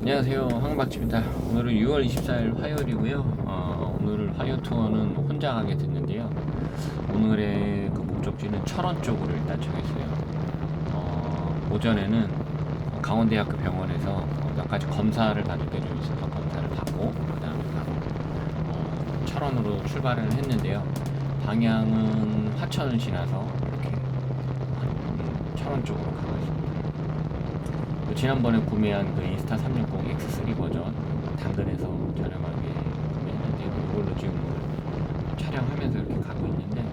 안녕하세요. 황박지입니다. 오늘은 6월 24일 화요일이고요. 어, 오늘 화요 투어는 혼자 가게 됐는데요. 오늘의 그 목적지는 철원 쪽으로 일단 정했어요. 어, 오전에는 강원대학교 병원에서 몇 가지 검사를 받을 게 좀 있어서 검사를 받고 그 다음에 바로 어, 철원으로 출발을 했는데요. 방향은 화천을 지나서 이렇게 음, 철원 쪽으로 가고 있습니다 그 지난번에 구매한 그 인스타 360 X3 버전 당근에서 저렴하게 구매했는데 이걸로 지금 오늘 촬영하면서 이렇게 가고 있는데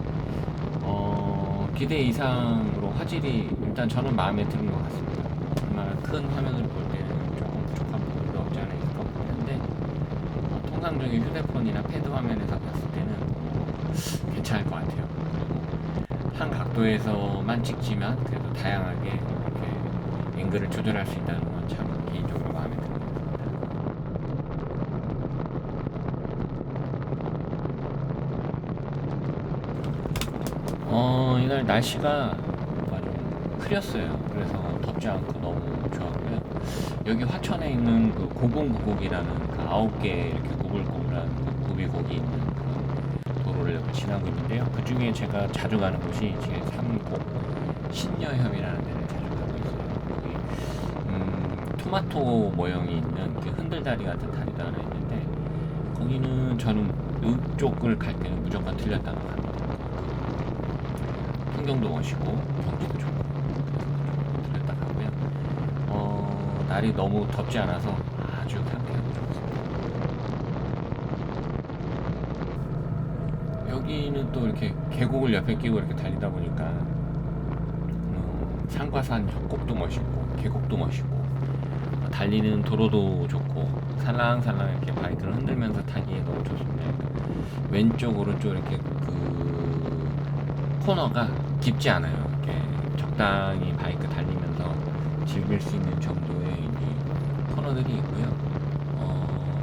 어, 기대 이상으로 화질이 일단 저는 마음에 드는 것 같습니다. 얼마나 큰 화면으로 볼 때는 조금 부족한 부분도 없지 않아 있을 것 같긴 한데 어, 통상적인 휴대폰이나 패드 화면에서 봤을 때는 어, 괜찮을 것 같아요. 한 각도에서만 찍지만 그래도 다양하게 앵글을 조절할 수 있다는 건 참 개인적으로 마음에 듭니다. 어, 이날 날씨가 뭔가 좀 흐렸어요. 그래서 덥지 않고 너무 좋았고요. 여기 화천에 있는 그 고공구곡이라는 그 아홉 개 이렇게 구불구불한 그 거기 있는 그런 도로를 지나고 있는데요. 그 중에 제가 자주 가는 곳이 제 3곡 신여협이라는 데를 자주 가고 있어요. 거기 음, 토마토 모형이 있는 그 흔들다리 같은 다리도 하나 있는데 거기는 저는 이쪽을 갈 때는 무조건 들렸다가 갑니다. 풍경도 멋있고 경치도 좋고 들렸다 가고요. 어, 날이 너무 덥지 않아서 아주 상쾌하고 좋습니다. 여기는 또 이렇게 계곡을 옆에 끼고 이렇게 달리다 보니까 음, 산과 산 협곡도 멋있고 계곡도 멋있고 달리는 도로도 좋고 살랑살랑 이렇게 바이크를 흔들면서 타기에 너무 좋습니다. 왼쪽 오른쪽 이렇게 그 코너가 깊지 않아요. 이렇게 적당히 바이크 달리면서 즐길 수 있는 정도의 이 코너들이 있고요. 어,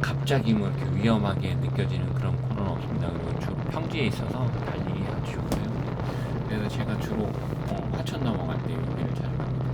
갑자기 뭐 이렇게 위험하게 느껴지는 그런 코너는 없습니다. 그리고 주로 평지에 있어서 달리기 아주 좋고요. 그래서 제가 주로 어, 화천 넘어갈 때 여기를 자주 갑니다.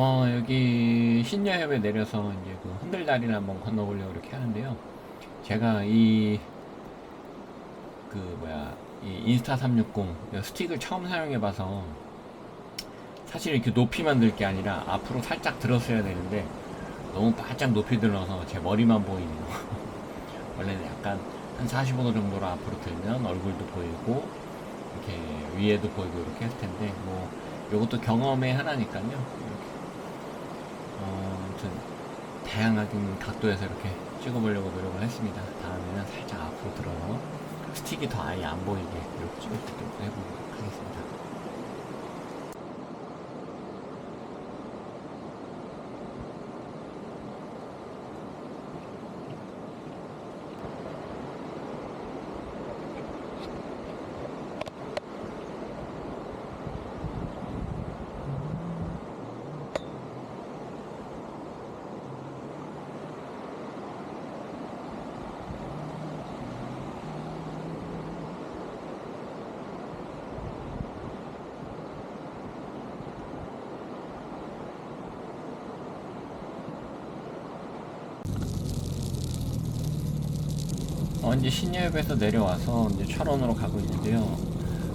어, 여기 신여협에 내려서 이제 그 흔들다리를 한번 건너보려고 이렇게 하는데요. 제가 이, 그, 뭐야, 이 인스타 360 스틱을 처음 사용해봐서 사실 이렇게 높이 만 들 게 아니라 앞으로 살짝 들었어야 되는데 너무 바짝 높이 들어서 제 머리만 보이는 거. 원래는 약간 한 45도 정도로 앞으로 들면 얼굴도 보이고 이렇게 위에도 보이고 이렇게 했을 텐데 뭐 이것도 경험의 하나니까요. 어, 아무튼 다양한 각도에서 이렇게 찍어보려고 노력을 했습니다. 다음에는 살짝 앞으로 들어서 스틱이 더 아예 안 보이게 이렇게 있도록 해보도록 하겠습니다. 어, 이제 신여역에서 내려와서 이제 철원으로 가고 있는데요.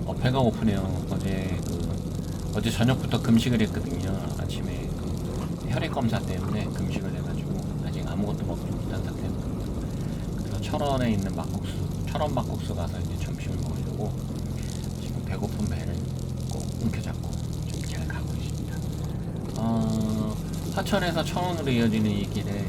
어, 배가 고프네요. 어제 그 어제 저녁부터 금식을 했거든요. 아침에 그 혈액 검사 때문에 금식을 해가지고 아직 아무것도 먹지 못한 상태거든요. 그래서 철원에 있는 막국수, 철원 막국수 가서 이제 점심을 먹으려고 지금 배고픈 배를 꼭 움켜잡고 좀잘 가고 있습니다. 어, 화천에서 천원으로 이어지는 이 길에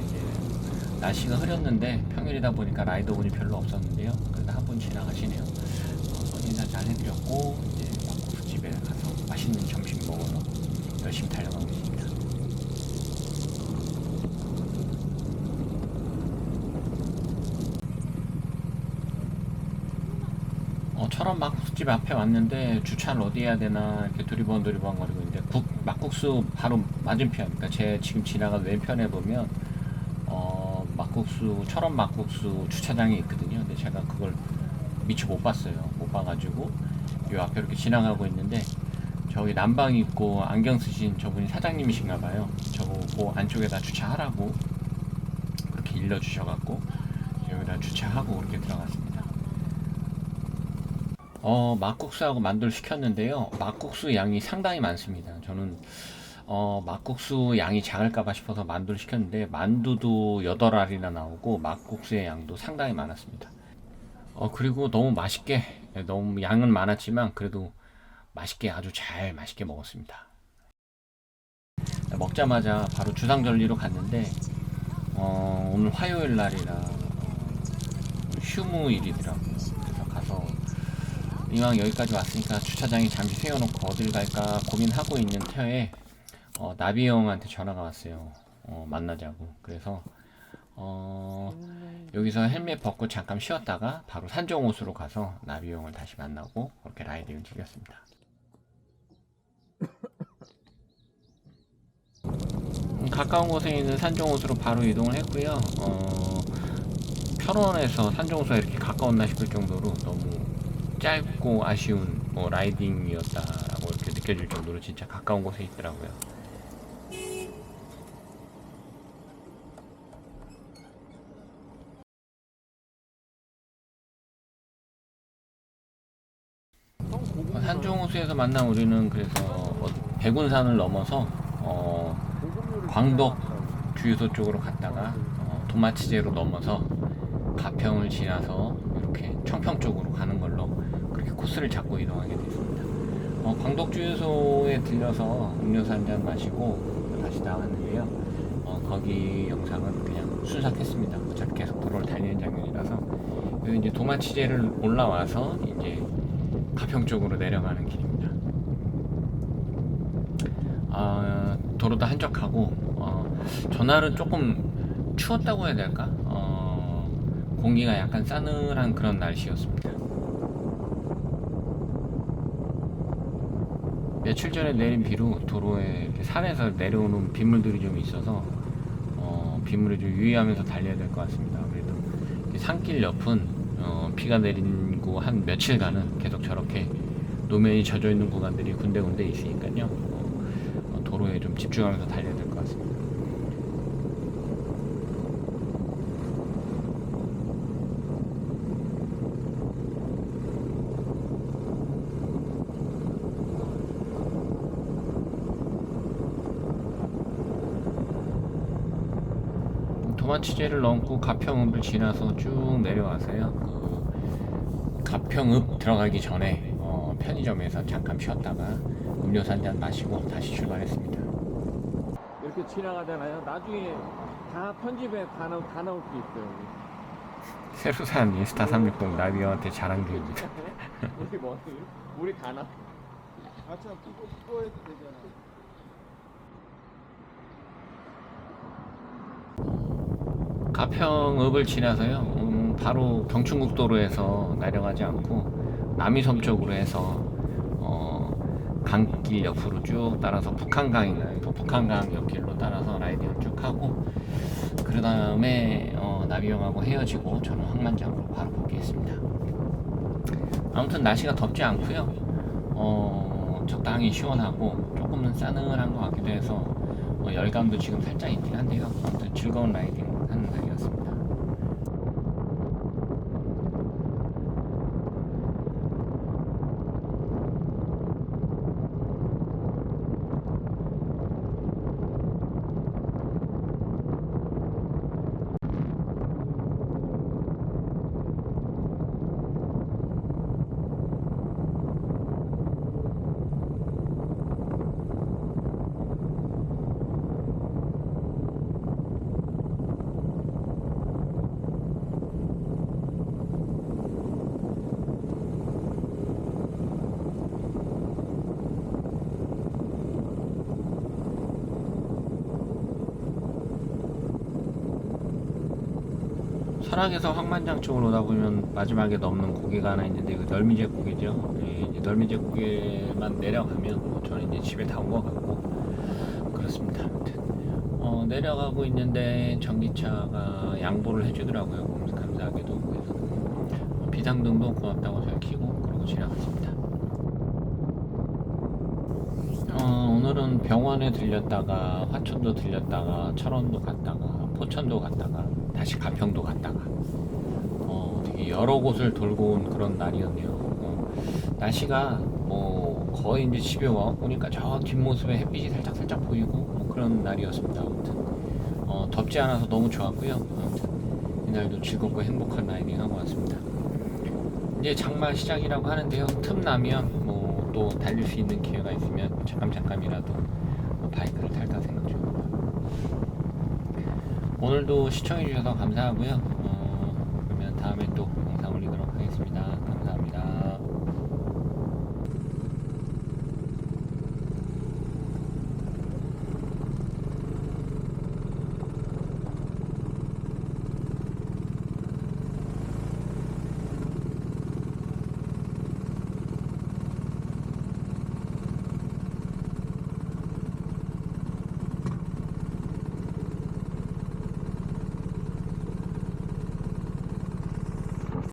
날씨가 흐렸는데 평일이다 보니까 라이더분이 별로 없었는데요. 그래도 한 분 지나가시네요. 어, 인사 잘 해드렸고 이제 막국수 집에 가서 맛있는 점심 먹으러 열심히 달려가고 있습니다. 어, 철원 막국수집 앞에 왔는데 주차를 어디 해야 되나 이렇게 두리번 두리번 거리고 있는데 국, 막국수 바로 맞은편 그러니까 제 지금 지나간 왼편에 보면 어, 막국수 철원 막국수 주차장이 있거든요 근데 제가 그걸 미처 못 봤어요 못 봐가지고 요 앞에 이렇게 지나가고 있는데 저기 난방 입고 안경 쓰신 저분이 사장님이신가 봐요 저거 그 안쪽에다 주차하라고 그렇게 일러주셔갖고 여기다 주차하고 그렇게 들어갔습니다 어, 막국수하고 만두를 시켰는데요. 막국수 양이 상당히 많습니다. 저는 어, 막국수 양이 작을까봐 싶어서 만두를 시켰는데 만두도 8알이나 나오고 막국수의 양도 상당히 많았습니다. 어, 그리고 너무 맛있게 너무 양은 많았지만 그래도 맛있게 아주 잘 맛있게 먹었습니다. 먹자마자 바로 주상절리로 갔는데 어, 오늘 화요일 날이라 어, 휴무일이더라고요. 그래서 가서 이왕 여기까지 왔으니까 주차장에 잠시 세워놓고 어딜 갈까 고민하고 있는 터에 어, 나비 형한테 전화가 왔어요. 어, 만나자고. 그래서 어, 여기서 헬멧 벗고 잠깐 쉬었다가 바로 산정호수로 가서 나비 형을 다시 만나고 그렇게 라이딩을 즐겼습니다. 음, 가까운 곳에 있는 산정호수로 바로 이동을 했고요. 어, 철원에서 산정호수가 이렇게 가까웠나 싶을 정도로 너무 짧고 아쉬운 뭐 라이딩이었다라고 이렇게 느껴질 정도로 진짜 가까운 곳에 있더라고요. 어, 산종호수에서 만난 우리는 그래서 어, 백운산을 넘어서 어, 광덕 주유소 쪽으로 갔다가 어, 도마치제로 넘어서 가평을 지나서 이렇게 청평 쪽으로 가는 걸로 그렇게 코스를 잡고 이동하게 됐습니다. 어, 광덕 주유소에 들려서 음료수 한 잔 마시고 다시 나왔는데요. 어, 거기 영상은 그냥 순삭했습니다. 어차피 계속 도로를 달리는 장면이라서 이제 도마치제를 올라와서 이제 가평 쪽으로 내려가는 길입니다. 아, 도로도 한적하고 어, 전날은 조금 추웠다고 해야 될까? 어, 공기가 약간 싸늘한 그런 날씨였습니다. 며칠 전에 내린 비로 도로에 산에서 내려오는 빗물들이 좀 있어서 어, 빗물에 좀 유의하면서 달려야 될 것 같습니다. 그래도 이 산길 옆은 어, 비가 내리고 한 며칠간은 계속 저렇게 노면이 젖어 있는 구간들이 군데군데 있으니까요. 어, 어, 도로에 좀 집중하면서 달려야 될 것 같습니다. 도마치제를 넘고 가평읍을 지나서 쭉 내려와서요. 그 가평읍 들어가기 전에 어, 편의점에서 잠깐 쉬었다가 음료수 한 잔 마시고 다시 출발했습니다. 이렇게 지나가잖아요. 나중에 다 편집에 다, 나올, 다 나올 수 있어요. 새로 산 인스타 360 나비형한테 자랑 중입니다. 우리 뭐 우리 다 나. 아참 그거 그거 해도 되잖아. 가평읍을 지나서요. 음, 바로 경춘국도로에서 내려가지 않고 남이섬 쪽으로 해서 어, 강길 옆으로 쭉 따라서 북한강이나 또 북한강 옆길로 따라서 라이딩을 쭉 하고 그 다음에 어, 나비형하고 헤어지고 저는 항만장으로 바로 복귀했습니다. 아무튼 날씨가 덥지 않고요. 어, 적당히 시원하고 조금은 싸늘한 것 같기도 해서 어, 열감도 지금 살짝 있긴 한데요. 아무튼 즐거운 라이딩 하는 날이었습니다. 설악에서 황만장 쪽으로 오다 보면 마지막에 넘는 고개가 하나 있는데 그 널미제 고개죠. 예, 이제 널미제 고개만 내려가면 뭐 저는 이제 집에 다 온 것 같고 그렇습니다. 아무튼 어, 내려가고 있는데 전기차가 양보를 해주더라고요. 감- 감사하게도 그래서 어, 비상등도 고맙다고 잘 켜고 그러고 지나갔습니다. 어, 오늘은 병원에 들렸다가 화천도 들렸다가 철원도 갔다가 포천도 갔다가 다시 가평도 갔다가 어, 되게 여러 곳을 돌고 온 그런 날이었네요. 어, 날씨가 뭐 거의 이제 집에 와 오니까 저 뒷모습에 햇빛이 살짝 살짝 보이고 뭐 그런 날이었습니다. 아무튼 어, 덥지 않아서 너무 좋았고요. 아무튼 이날도 즐겁고 행복한 라이딩 하고 왔습니다. 이제 장마 시작이라고 하는데요. 틈 나면 뭐 또 달릴 수 있는 기회가 있으면 잠깐 잠깐이라도 뭐 바이크를 탈까 생각 중입니다. 오늘도 시청해 주셔서 감사하고요. 어, 그러면 다음에 또 영상 올리도록 하겠습니다.